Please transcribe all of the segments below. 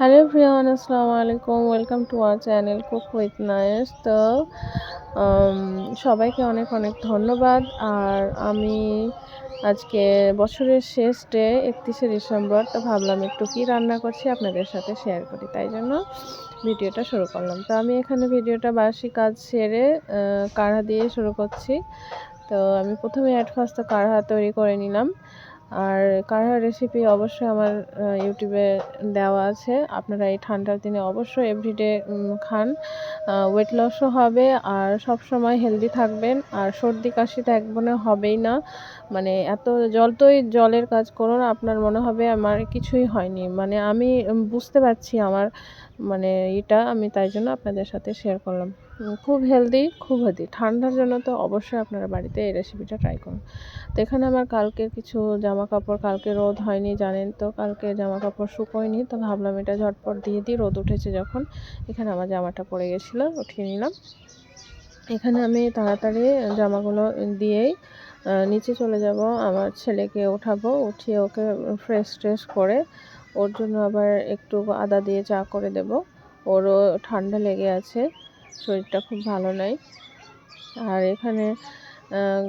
Hello ফ্রিয়ান আসসালামু আলাইকুম welcome to our channel cook with নায়েস তো সবাইকে অনেক অনেক ধন্যবাদ। আর আমি আজকে বছরের শেষ ডে, একত্রিশে ডিসেম্বর, তো ভাবলাম একটু কী রান্না করছি আপনাদের সাথে শেয়ার করি। তাই জন্য ভিডিওটা শুরু করলাম। তো আমি এখানে ভিডিওটা বাসি কাজ সেরে কাঢ়া দিয়ে শুরু করছি। তো আমি প্রথমে ফার্স্ট তো কাঢ়া তৈরি করে নিলাম। আর কাঢ়ার রেসিপি অবশ্যই আমার ইউটিউবে দেওয়া আছে। আপনারা এই ঠান্ডার দিনে অবশ্যই এভরিডে খান। ওয়েট লসও হবে আর সব সময় হেলদি থাকবেন। আর সর্দি, কাশি তো একবারে হবেই না। মানে এত যতই জলের কাজ করুন, আপনার মনে হবে আমার কিছুই হয়নি। মানে আমি বুঝতে পারছি আমার মানে এটা আমি তাই জন্য আপনাদের সাথে শেয়ার করলাম। খুব হেলদি খুব হেলদি ঠান্ডার জন্য তো অবশ্যই আপনারা বাড়িতে এই রেসিপিটা ট্রাই করুন। তো এখানে আমার কালকে কিছু জামা কাপড় কালকে রোদ হয়নি, জানেন তো, কালকে জামা কাপড় শুকোয়নি, তো ভাবলাম এটা ঝটপট দিয়ে দিই, রোদ উঠেছে যখন। এখানে আমার জামাটা পড়ে গেছিল, উঠিয়ে নিলাম। এখানে আমি তাড়াতাড়ি জামাগুলো দিয়েই নিচে চলে যাব, আমার ছেলেকে ওঠাবো, উঠিয়ে ওকে ফ্রেশ ট্রেশ করে ওর জন্য আবার একটু আদা দিয়ে চা করে দেব। ওরও ঠান্ডা লেগে আছে। শরীরটা খুব ভালো নাই। আর এখানে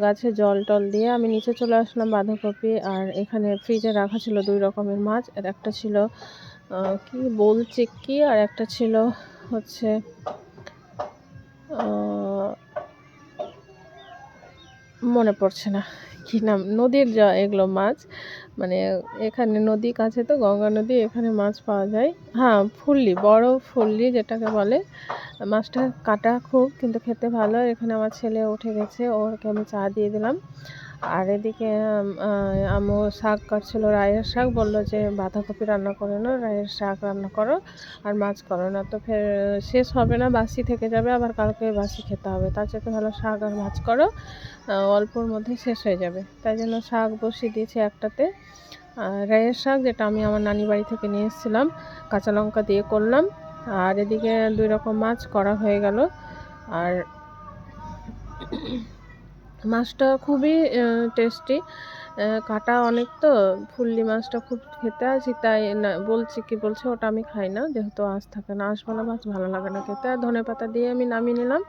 গাছে জল টল দিয়ে আমি নিচে চলে আসলাম বাঁধাকপি। আর এখানে ফ্রিজে রাখা ছিল দুই রকমের মাছ। আর একটা ছিল কি বোল কি? আর একটা ছিল হচ্ছে মনে পড়ছে না কী নাম, নদীর যা এগুলো মাছ। মানে এখানে নদী কাছে তো গঙ্গা নদী, এখানে মাছ পাওয়া যায়। হ্যাঁ ফুললি, বড় ফুললি যেটাকে বলে। মাছটা কাটা খুব, কিন্তু খেতে ভালো। এখানে আমার ছেলে উঠে গেছে, ওকে আমি চা দিয়ে দিলাম। আর এদিকে আমু শাক কাটছিল, রায়ের শাক। বলল যে, বাঁধাকপি রান্না করে না রায়ের শাক রান্না করো আর মাছ করো না। তো ফের শেষ হবে না, বাসি থেকে যাবে, আবার কালকে বাসি খেতে হবে। তার চেয়ে ভালো শাক আর মাছ করো অল্পর মধ্যে শেষ হয়ে যাবে। তাই জন্য শাক বসিয়ে দিয়েছি একটাতে। রায়ের শাক, যেটা আমি আমার নানি বাড়ি থেকে নিয়ে এসেছিলাম, কাঁচা লঙ্কা দিয়ে করলাম। আর এদিকে দুই রকম মাছ করা হয়ে গেল। আর মাছটা খুবই টেস্টি কাটা অনেক তো, ফুল্লি মাছটা খুব খেতে আছি, তাই বলছি কি, বলছে ওটা আমি খাই না, যেহেতু আঁশ থাকে না আঁশওয়ালা মাছ ভালো লাগে না খেতে, আর ধনে পাতা দিয়ে আমি নামিয়ে নিলাম।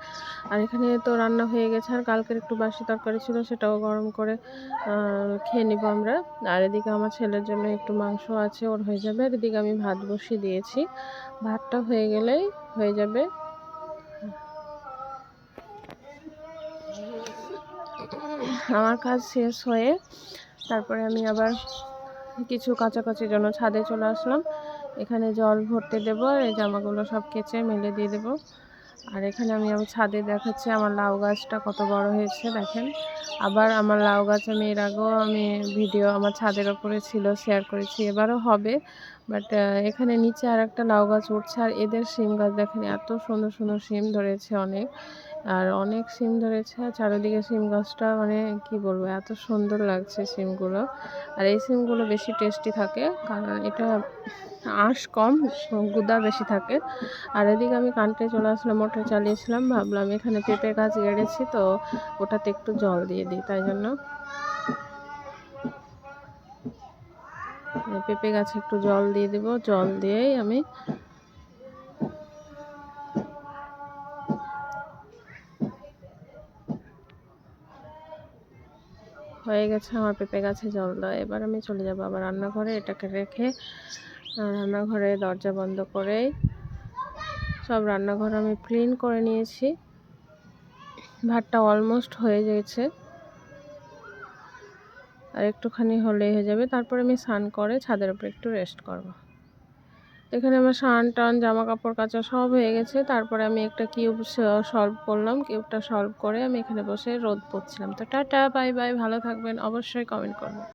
আর এখানে তো রান্না হয়ে গেছে, আর কালকের একটু বাসি তরকারি ছিল, সেটাও গরম করে খেয়ে নিব আমরা। আর এদিকে আমার ছেলের জন্য একটু মাংস আছে, ওর হয়ে যাবে। আর এদিকে আমি ভাত বসিয়ে দিয়েছি। ভাতটা হয়ে গেলেই হয়ে যাবে। আমার কাজ শেষ হয়ে তারপরে আমি আবার কিছু কাছাকাছির জন্য ছাদে চলে আসলাম। এখানে জল ভরতে দেবো, এই জামাগুলো সব কেচে মেলে দিয়ে দেবো। আর এখানে আমি আমি ছাদে দেখাচ্ছি আমার লাউ গাছটা কত বড় হয়েছে, দেখেন। আবার আমার লাউ গাছ আমি এর আগেও আমি ভিডিও আমার ছাদের ওপরে ছিল শেয়ার করেছি, এবারও হবে। বাট এখানে নিচে আর একটা লাউ গাছ উঠছে, আর এদের শিম গাছ, দেখেন এত সুন্দর সুন্দর শিম ধরেছে অনেক। আর অনেক সিম ধরেছে, আর চারিদিকে সিম গাছটা মানে কি বলব, এত সুন্দর লাগছে সিমগুলো। আর এই সিমগুলো বেশি টেস্টি থাকে, কারণ এটা আঁশ কম, গুদা বেশি থাকে। আর এদিকে আমি কানটে চলে আসলাম, মোটর চালিয়েছিলাম, ভাবলাম এখানে পেঁপে গাছ গেড়েছি, তো ওটাতে একটু জল দিয়ে দিই, তাই জন্য। পেঁপে গাছে একটু জল দিয়ে দেবো, জল দিয়েই আমি হয়ে গেছে, আমার পেঁপে গাছে জল দেওয়া এবার আমি চলে যাব আবার রান্নাঘরে, এটাকে রেখে রান্নাঘরে দরজা বন্ধ করে সব রান্নাঘর আমি ক্লিন করে নিয়েছি। ভাতটা অলমোস্ট হয়ে গেছে। আর একটুখানি হলেই হয়ে যাবে। তারপরে আমি স্নান করে ছাদের উপরে একটু রেস্ট করব। এখানে আমার সান টান জামা কাপড় কাচা সব হয়ে গেছে। তারপরে আমি একটা কিউব সলভ করলাম। কিউবটা সলভ করে আমি এখানে বসে রোদ পড়ছিলাম। তো টাটা, বাই বাই, ভালো থাকবেন। অবশ্যই কমেন্ট করবেন।